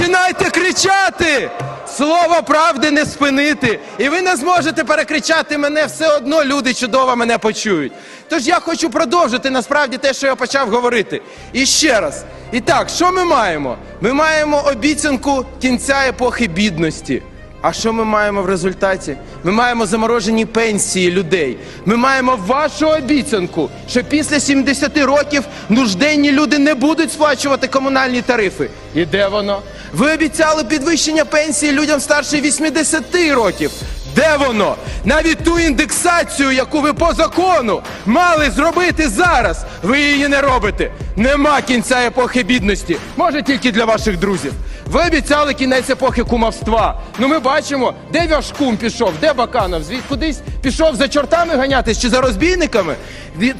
Починайте кричати! Слово правди не спинити. І ви не зможете перекричати мене, все одно люди чудово мене почують. Тож я хочу продовжити насправді те, що я почав говорити. І ще раз. І так, що ми маємо? Ми маємо обіцянку кінця епохи бідності. А що ми маємо в результаті? Ми маємо заморожені пенсії людей. Ми маємо вашу обіцянку, що після 70 років нужденні люди не будуть сплачувати комунальні тарифи. І де воно? Ви обіцяли підвищення пенсії людям старше 80 років. Де воно? Навіть ту індексацію, яку ви по закону мали зробити зараз, ви її не робите. Нема кінця епохи бідності. Може тільки для ваших друзів. Ви обіцяли кінець епохи кумовства. Ну ми бачимо, де ваш кум пішов, де Баканов? Звід кудись пішов за чортами ганятись чи за розбійниками?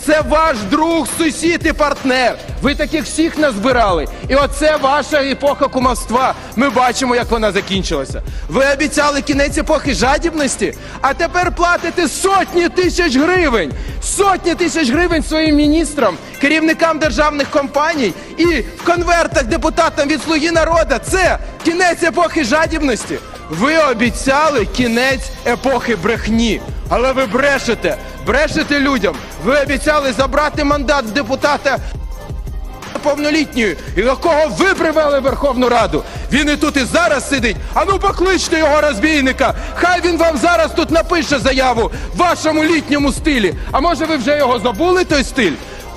Це ваш друг, сусід і партнер. Ви таких всіх назбирали. І оце ваша епоха кумовства. Ми бачимо, як вона закінчилася. Ви обіцяли кінець епохи жадібності, а тепер платите сотні тисяч гривень. Сотні тисяч гривень своїм міністрам, керівникам державних компаній і в конвертах депутатам від слуги народу. Це кінець епохи жадібності. Ви обіцяли кінець епохи брехні, але ви брешете, брешете людям. Ви обіцяли забрати мандат депутата повнолітньою, якого ви привели Верховну Раду. Він і тут і зараз сидить. А ну покличте його розбійника. Хай він вам зараз тут напише заяву в вашому літньому стилі. А може ви вже його забули, той стиль?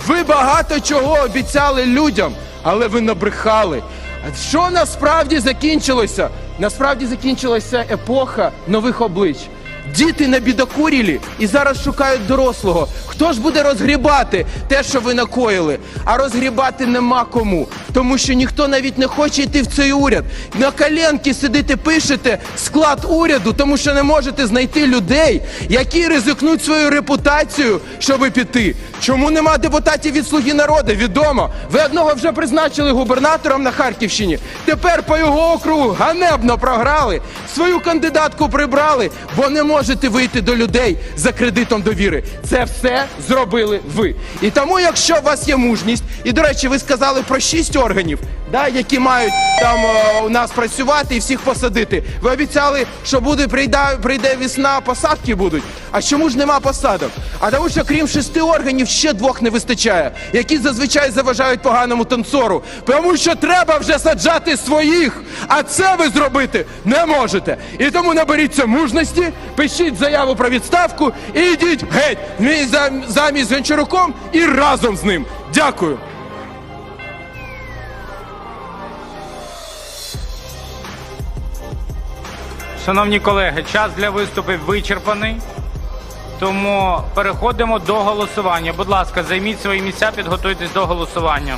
Ви багато чого обіцяли людям, але ви набрехали. Що насправді закінчилося? Насправді закінчилася епоха нових облич. Діти набідокурілі і зараз шукають дорослого. Хто ж буде розгрібати те, що ви накоїли? А розгрібати нема кому, тому що ніхто навіть не хоче йти в цей уряд. На коленки сидите, пишете склад уряду, тому що не можете знайти людей, які ризикнуть свою репутацію, щоби піти. Чому нема депутатів від слуги народу? Відомо. Ви одного вже призначили губернатором на Харківщині. Тепер по його округу ганебно програли. Свою кандидатку прибрали, бо не можете вийти до людей за кредитом довіри. Це все зробили ви. І тому, якщо у вас є мужність, і до речі, ви сказали про шість органів, да, які мають там е, у нас працювати і всіх посадити. Ви обіцяли, що буде прийде, прийде весна, посадки будуть. А чому ж нема посадок? А тому, що крім шести органів ще двох не вистачає, які зазвичай заважають поганому танцору. Тому що треба вже саджати своїх, а це ви зробити не можете. І тому наберіться мужності, пишіть заяву про відставку і йдіть геть Мі- замість Гончаруком і разом з ним. Дякую. Шановні колеги, час для виступів вичерпаний. Тому переходимо до голосування. Будь ласка, займіть свої місця, підготуйтесь до голосування.